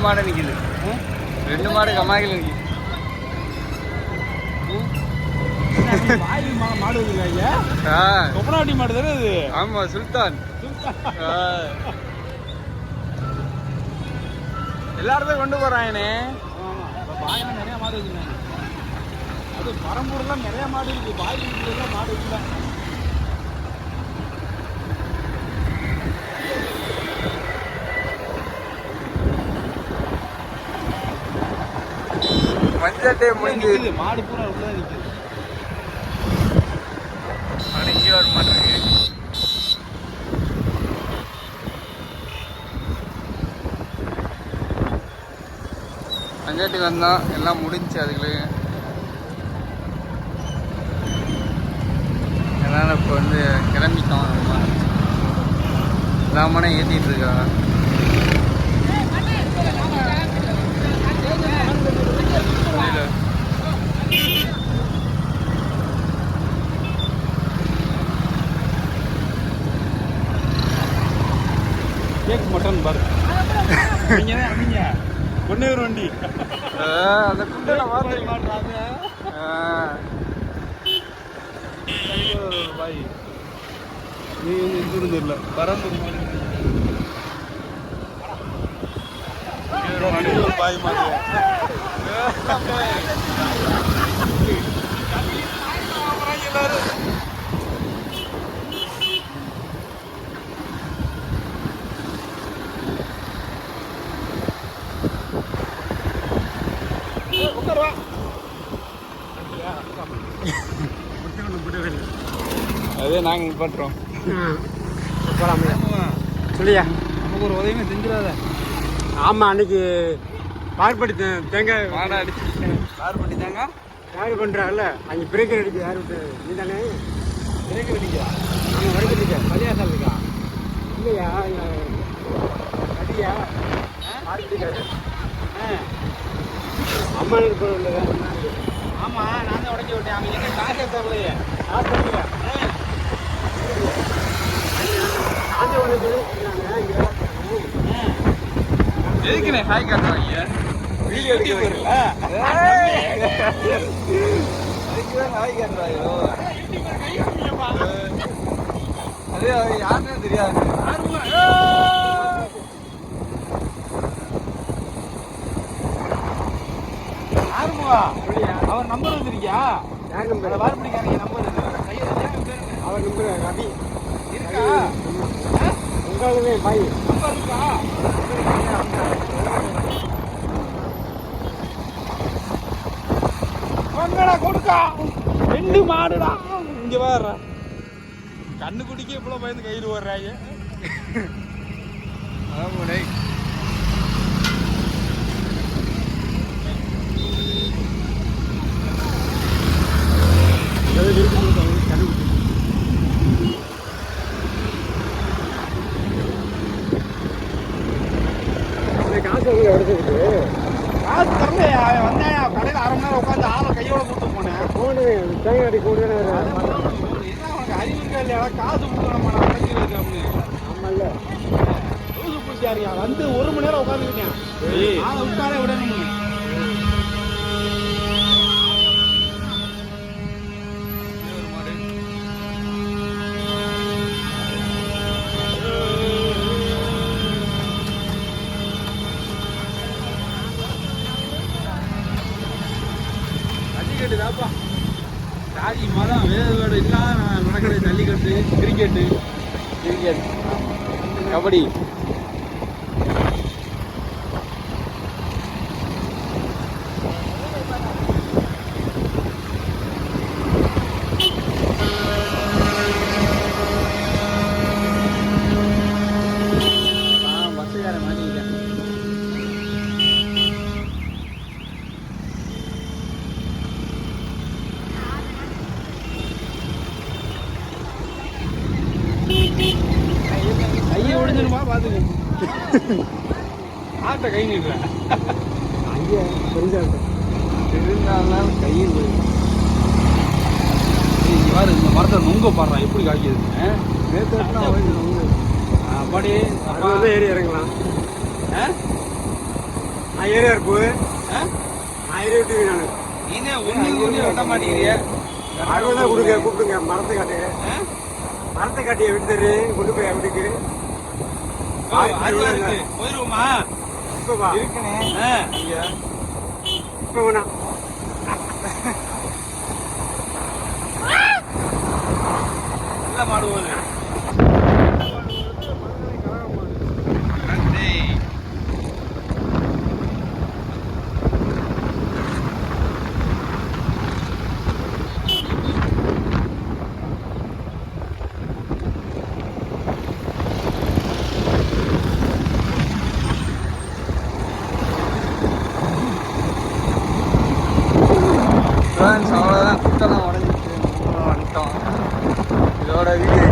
மாடு நிக்குது. ரெண்டு மாடு கமாயில் நிக்குது. மா- மாடு வச்சிருக்காங்க ஆ, கொப்பனாட்டி மாடு தானே இது ஆமா சுல்தான். ஆ. எல்லாரும் கொண்டு போறாங்கண்ணே ஆமா. இப்ப நிறைய மாடு வச்சிருக்காங்க. அது பரம்பூர்லாம் நிறைய மாடு இருக்கு. பாய் வீட்டுல மாடு இல்ல மஞ்சட்டே முடிஞ்சு மாடு பூரா உள்ள நிக்குது மாடு இங்கே வர மாட்டேங்குது மஞ்சாட்டி வந்தோம் எல்லாம் முடிஞ்சு அதுக்குள்ளே அதனால் இப்போ வந்து கிளம்பிட்டோம் ராமனே ஏற்றிட்டு இருக்காங்க கேக் மட்டன் பாரு நீங்க ஒன்னே ஒரு வண்டி ஆ, அந்த குண்டல மாற்றி மாடுறாங்க பாய் நீ ஊரும் தெரியல பரம்பூர் மாதிரி பாய் மாதிரி அதே நாங்கள் பண்ணுறோம் சொல்லியா நமக்கு ஒரு உதவியுமே செஞ்சிடாத. ஆமாம் அன்னைக்கு பார்ப்படி தேங்காய் மாடை அடிச்சு யார் பண்ணுறாங்கல்ல அங்கே பிரேக்கர் அடிக்க யார் நீ தானே பிரேக் அடிக்கா நாங்கள் வரைக்கும் மலையா சாப்பிடுக்கா இல்லையா? அடியா அம்மா இருப்பது இல்லை ஆமா நான் தான் உடச்சி விட்டேன். அவங்க எங்க காசு எடுத்தாங்களே காஞ்ச எதுக்குண்ணே ஹாய் காட்டுறாங்க வீடியோ எடுக்க ஹாய் காட்டுறாங்க அதே அது யாருன்னு தெரியாது ஆறுமுகா அவர் நம்பர் வச்சிருக்கியா யார் நம்பர் வார்படிக்காரங்க நம்பர் அவர் நம்பர் ரவி இருக்கா உங்களுமே பாய் நம்பர் இருக்கா கொடுக்கா ரெண்டு மாடுடா. இங்க பாரு கண்ணு குடிக்க இவ்வளவு பயந்து கையில் வர்றாங்க ஆமாடே. காசு எடுத்துக்கிட்டு? காசு தரலையா வந்தாயா? கடையில் அரை மணி நேரம் உட்காந்து தேங்காய் அடி கூட காசு ஆமாம்ல லூசு பூசியாரியா வந்து ஒரு மணி நேரம் உட்காந்துக்கிட்டேன் ஆளை விட்டாலே விடணும் ஜல்லிக்கட்டு தாப்பா ஜாதி மதம் வேறுபாடு இல்லாத நடக்கிற ஜல்லிக்கட்டு கிரிக்கெட்டு கிரிக்கெட் கபடி. கையை ஒடிஞ்சிருமா பாத்துக்க ஆட்ட கை நீட்டுறேன் ஐயா தெரிஞ்சாங்க இருந்தாலும் கையில் இங்க பாரு இந்த மரத்தை நுங்க பாடுறான் எப்படி காய்க்குது? அப்படி வந்து ஏறி இறங்கலாம். ஆ? நான் ஏரியா இருப்பு ஆ? நான் ஏரியா விட்டுருக்கேன் நான். நீனே ஒண்ணு ஒண்ணு வெட்ட மாட்டேங்கிறிய. அறுபது தான் கொடுங்க கூப்பிடுங்க. மரத்தை காட்டு? மரத்தை காட்டி விட்டு கொண்டு போய் வீட்டுக்கு போயிருவோமா? இப்போ வா. இருக்குண்ணே ஆ. ஐயா இப்போ வேணாம் நல்ல மாடு போகுது ஃப்ரெண்ட்ஸ் அவ்வளோதான் குட்டெல்லாம் உடஞ்சிட்டு. வந்துட்டோம் இதோட வீடியோ